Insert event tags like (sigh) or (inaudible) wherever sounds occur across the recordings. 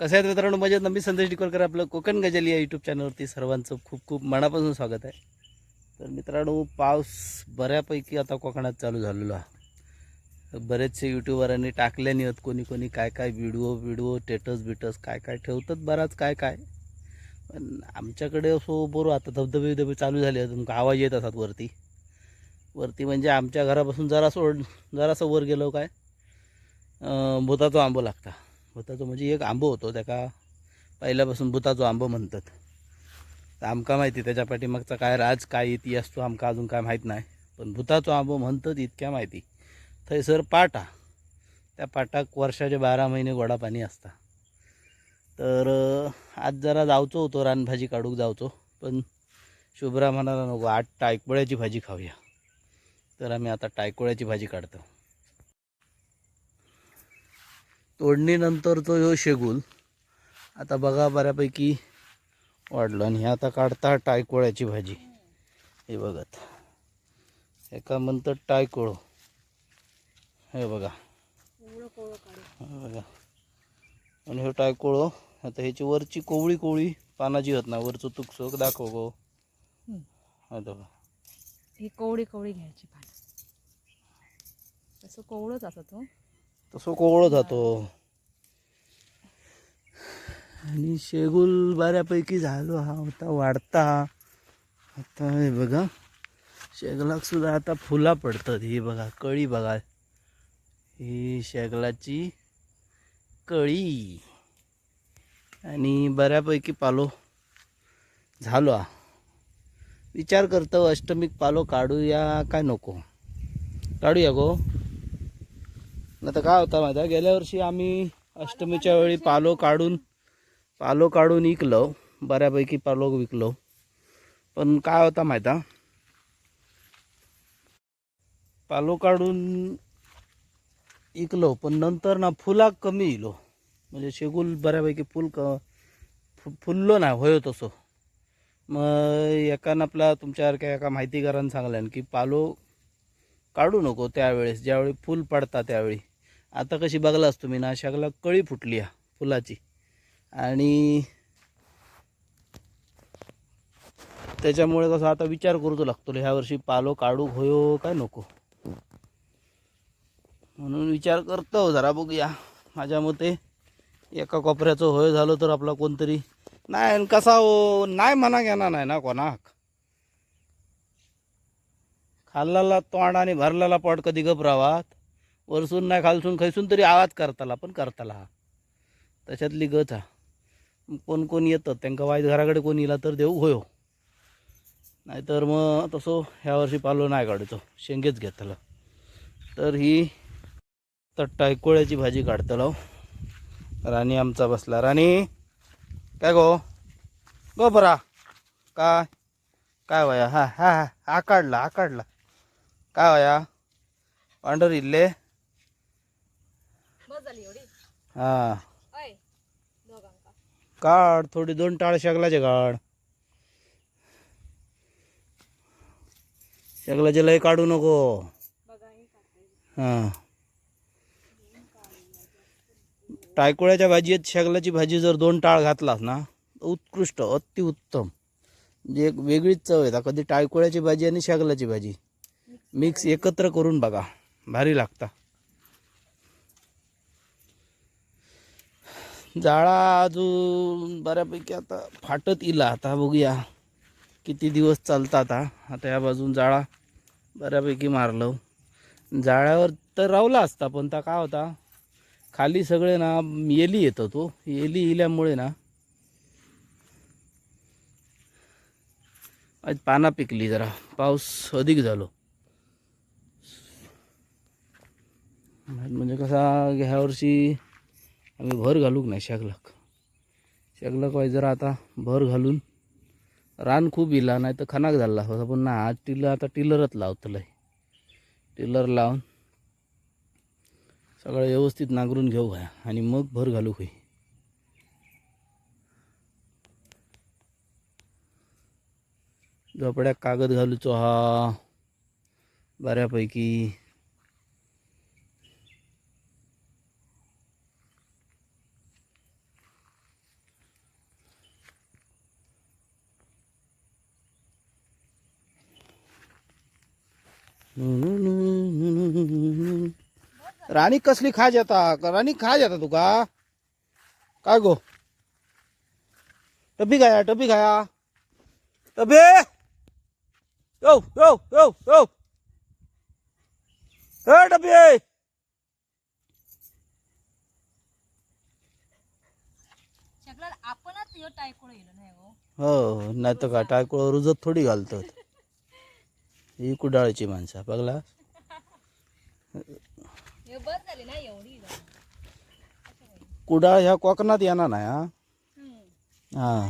कसं आहेत मित्रांनो? मजेत मी संदेश डिकोलकर आपलं कोकण गजली या यूट्यूब चॅनलवरती सर्वांचं खूप खूप मनापासून स्वागत आहे. तर मित्रांनो पाऊस बऱ्यापैकी आता कोकणात चालू झालेलो. आहे बरेचसे यूट्यूबरांनी टाकल्याने आहेत कोणी कोणी काय काय व्हिडिओ व्हिडिओ टेटस बिटस काय काय ठेवतात बराच काय काय. पण आमच्याकडे असो बरोबर आता धबधबे धबधबे चालू झाले आहेत आवाज येत असतात वरती. वरती म्हणजे आमच्या घरापासून जरासं ओढ जरासं वर गेलो काय भूताचा आंबो लागता. भुताचो म्हणजे एक आंबो होतो त्याका पहिल्यापासून भुताचो आंबो म्हणतात. तर आमका माहिती त्याच्या पाठीमागचा काय राज काय इतिहास तो आमका अजून काय माहीत नाही. पण भुताचो आंबो म्हणतात इतक्या माहिती. थंयसर पाटा. त्या पाटाक वर्षाचे बारा महिने गोडा पाणी असता. तर आज जरा जावचो होतो रानभाजी काढूक जावचो. पण शुभ्रा म्हणाला नको आज टायकोळ्याची भाजी खाऊया. तर आम्ही आता टायकोळ्याची भाजी काढतो. तोडणीनंतरचा ह्यो शेगूल आता बघा बऱ्यापैकी वाढलं. आणि हे आता काढता टायकोळ्याची भाजी. हे बघत. एका म्हणतात टायकोळ. हे बघा. हे बघा. आणि हे टायकोळो आता ह्याची वरची कोवळी कोवळी पानाची होत ना वरचं तुकसोक दाखव गो. आता बघा. ही कोवडी कोवडी घ्यायची पानं. तसं कोवळच असं तो तसं कोवळं जातो. आणि शेगुल बऱ्यापैकी झालो हा होता वाढता. आता हे बघा शेगलाक सुद्धा आता फुला पडतात. ही बघा कळी बघा. ही शेगलाची कळी. आणि बऱ्यापैकी पालो झालो हा. विचार करतो अष्टमीक पालो काढूया काय नको? काढूया गो. नाही तर काय होता माहिती गेल्या वर्षी आम्ही अष्टमीच्या वेळी पालो काढून पालो काढून विकलो. बऱ्यापैकी पालो विकलो. पण काय होता माहिती पालो काढून विकलो पण नंतर ना फुला कमी इलो. म्हणजे शेगूल बऱ्यापैकी फुल क फु- फुललो ना होय तसं मग एकानं आपला तुमच्यासारख्या एका माहितीगारानं सांगल्यान की पालो काढू नको त्यावेळेस ज्यावेळी फुल पडता त्यावेळी. आता कशी बघलास तुम्ही ना शगला कळी फुटली हा फुलाची. आणि त्याच्यामुळे कसं आता विचार करूच लागतो ह्या वर्षी पालो काढू होयो काय नको. म्हणून विचार करतो जरा बघूया. माझ्या मते एका कोपऱ्याचं होय झालं तर आपला कोणतरी नाही आणि कसा हो नाही म्हणा घेणार नाही ना कोणाक. खाल्लेला तोंड आणि भरलेला पोट कधी गपरावात वरसून नाही खालसून खैसून तरी आवाज करताला पण करताला हा. त्याच्यातली गत हा. कोण कोण येतं? त्यांका वाईट घराकडे कोण येला तर देऊ? होयो हो. नाहीतर मग तसं ह्या वर्षी पालो नाही काढतो शेंगेच घेतलं. तर ही तर टायकोळ्याची भाजी काढतलो हो. राणी आमचा बसला. राणी काय गो? गो बरा. काय? काय वया? हा हा हा. हा काढला हा काढला. काय वया? पांढर इल्ले. झाली एवढी? हा. अय दोघांका. काढ थोडी दोन टाळ शेगलाचे काढ. शेगलाचे लय काढू नको. बघा हे हां. टायकोळ्याच्या भाजीत शेगलाची भाजी जर दोन टाळ घातलास ना तर उत्कृष्ट अतिउत्तम म्हणजे एक वेगळीच चव येतात कधी टायकोळ्याची भाजी आणि शेगलाची भाजी. मिक्स एकत्र करून बघा. भारी लागता. जाळा अजून बऱ्यापैकी आता फाटत इला. आता बघूया किती दिवस चालतात आता आता या बाजून जाळा बऱ्यापैकी मारलं. जाळ्यावर तर रावला असता पण त्या काय होता खाली सगळे ना येली येतो तो. येली इल्यामुळे ना आज पाना पिकली जरा. पाऊस अधिक झालो. म्हणजे कसा ह्या वर्षी आम्ही भर घालूक नाही शेगलक. शेगलक वाय जरा आता भर घालून रान खूप इला नाही तर खनाक झाला. होता पण ना आज टिलर आता टिलरच लावतलंय. टिलर लावून सगळं व्यवस्थित नांगरून घेऊ घ्या आणि मग भर घालू होई झोपड्यात कागद घालूचो हा. बऱ्यापैकी राणी कसली खाज येता राणी खाज येता तुका काय गो? टबी खाया टबी खाया. टबी! यो यो यो यो. ए टबी! आपणच हो हो नाही तर का टायकोळ रुजत थोडी घालतात. ही कुडाळची माणसं बघला. कुडाळ ह्या कोकणात येणार नाही हा? हा.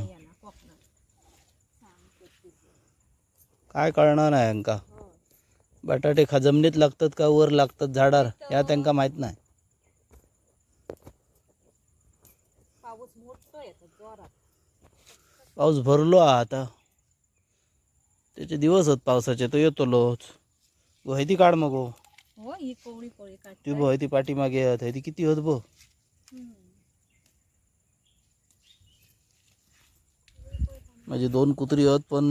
काय कळणार नाही यांका बटाटे खा जमिनीत लागतात का वर लागतात झाडार ह्या त्यांका माहीत नाही. पाऊस भरलो हा आता. त्याचे दिवस आहेत पावसाचे तो येतो लोच ती काढ मग हो. हो ही कोवळी कोवळी काढ ती ती पाठीमागे आहेत किती होत बो माझे दोन कुत्री आहेत पण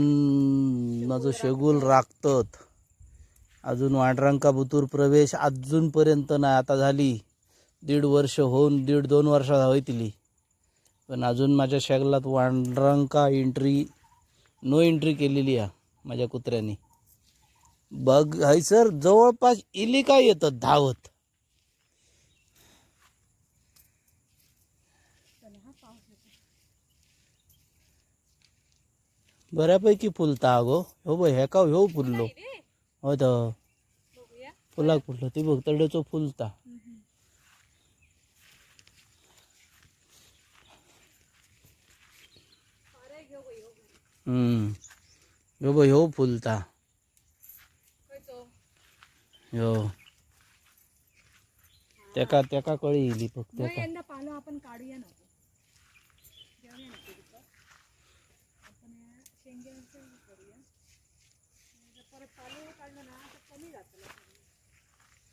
माझं शेगुल राखतात अजून वांडरांका बुतूर प्रवेश अजूनपर्यंत नाही आता झाली. दीड वर्ष होऊन दीड दोन वर्ष होईतली पण अजून माझ्या शेगलात वांडरांका एंट्री नो एंट्री केलेली आहे. माझ्या कुत्र्यांनी. बघ सर जवळपास इली काय येतात? धावत. बऱ्यापैकी फुलता अगो. हो बघ हे का हो फुललो? हो तर. फुलाक फुललो ती बघ तडेचो फुलता. हम्म. ह्यो बघ ह्यो फुलता. ह्यो तेका तेका कळी येयली फक्त पालो आपण काढूया या हे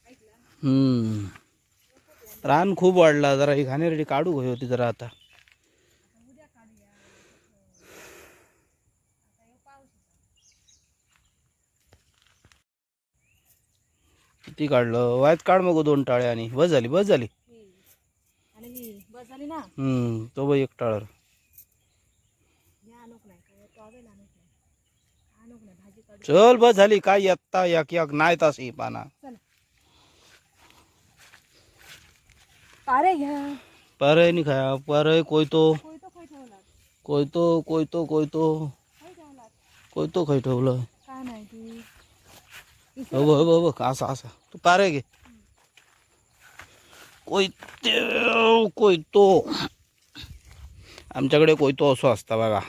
ऐकला? हम्म. रान खूप वाढला जरा ही घाणेरडी काढू गई होती जरा आता उद्या काढूया आता हे पाऊस किती काढलं. वायत काढ मग दोन टाळे आणि. बस झाली बस झाली. ही. ही हम्म तो बघ एक टाळर चल बस झाली. काय येता याक याक नाही तास पाना. चला. पारे घ्या. परय नि खाया परय कोयतो. तो कोयतो कोयतो कोयतो. कोयतो खाय ठेवलं. ती हो बघ हो बघ असा असा. तू पारे गे कोयते कोयतो आमच्याकडे कोयतो असो असता बघा.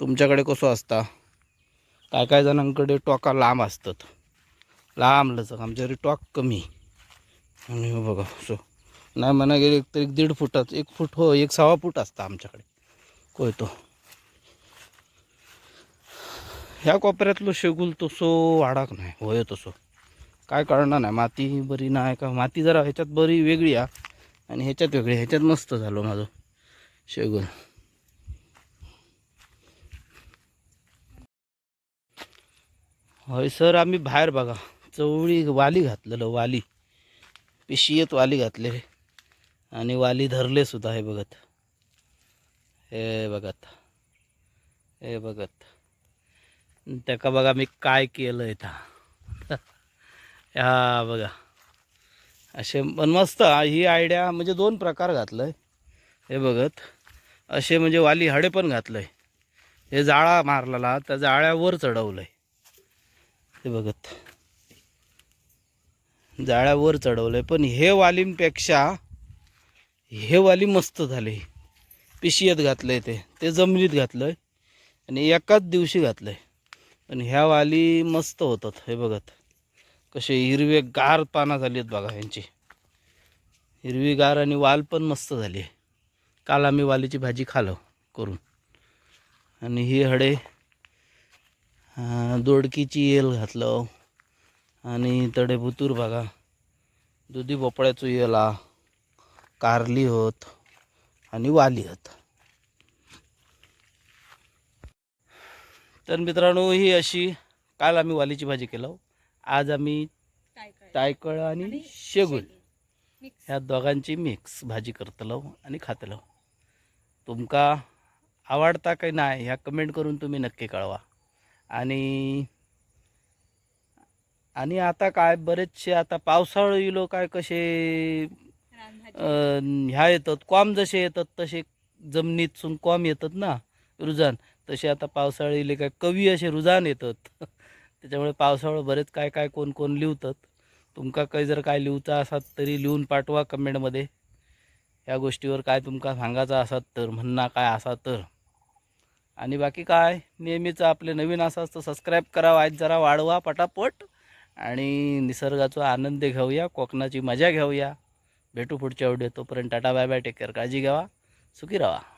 तुमच्याकडे कसं असता? काय काय जणांकडे टोका लांब असतात. लांब लचक. आमच्याकडे टॉक कमी. आणि बघा सो नाही म्हणा गेले तर एक दीड फुटात एक फूट हो एक सव्वा फूट असता आमच्याकडे. कोयतो ह्या कोपऱ्यातलं शेगुल तसो वाडाक नाही होय तसो. काय कळणार नाही माती बरी नाही का? माती जरा ह्याच्यात बरी वेगळी आ आणि ह्याच्यात वेगळी ह्याच्यात मस्त झालो माझं शेगुल. होय सर आम्ही बाहेर बघा. चवळी वाली घातलेलं वाली. पिशियत वाली घातले. आणि वाली धरले सुद्धा हे बघत. हे बघत. हे बघत. त्याका बघा मी काय केलं इथं. (laughs) हा बघा. असे पण मस्त ही आयडिया म्हणजे दोन प्रकार घातलं हे बघत. असे म्हणजे वाली हडे पण घातलं हे जाळा मारलेला त्या जाळ्यावर चढवलं हे बघत. जाळ्यावर चढवलंय. पण हे वालींपेक्षा हे वाली मस्त झाले. पिशियत घातलंय ते. ते जमिनीत घातलंय. आणि एकाच दिवशी घातलंय. पण ह्या वाली मस्त होतात. हे बघत. कसे हिरवे गार पानं झाली आहेत बघा यांची हिरवीगार आणि वाल पण मस्त झाली आहे. काल आम्ही वालीची भाजी खालो करून. आणि ही हडे दोडकीची येल घातलं. आणि तडे भुतूर बघा. दुधी भोपळ्याचं येला कारली होत आणि वाली होत. तर मित्रांनो ही अशी काल आम्ही वालीची भाजी केलं. आज आम्ही काय काय तायकळ आणि शेगुल ह्या दोघांची मिक्स भाजी करतलो आणि खातलो तुमका आवडता काही नाही ह्या कमेंट करून तुम्ही नक्की कळवा. आणि आणि आता काय बरेचसे आता पावसाळा येलो काय कसे ह्या येतात कॉम जसे येतात तसे जमिनीतून कॉम येतात ना रुजान. तसे आता पावसाळीले काय कवी असे रुजान येतात. (laughs) त्याच्यामुळे पावसाळा बरेच काय काय कोण कोण लिहतात. तुमका काही जर काय लिहूचा असात तरी लिहून पाठवा कमेंटमध्ये. ह्या गोष्टीवर काय तुमका सांगायचं असात तर म्हणणं काय असा तर. आणि बाकी काय नेहमीचं आपले नवीन असाच तर सबस्क्राईब करा आज जरा वाढवा पटापट. आणि निसर्गाचा आनंद घेऊया कोकणाची मजा घेऊया. भेटू पुढच्या व्हिडिओ तोपर्यंत tata bye bye take care काळजी घ्यावा सुखी राहा.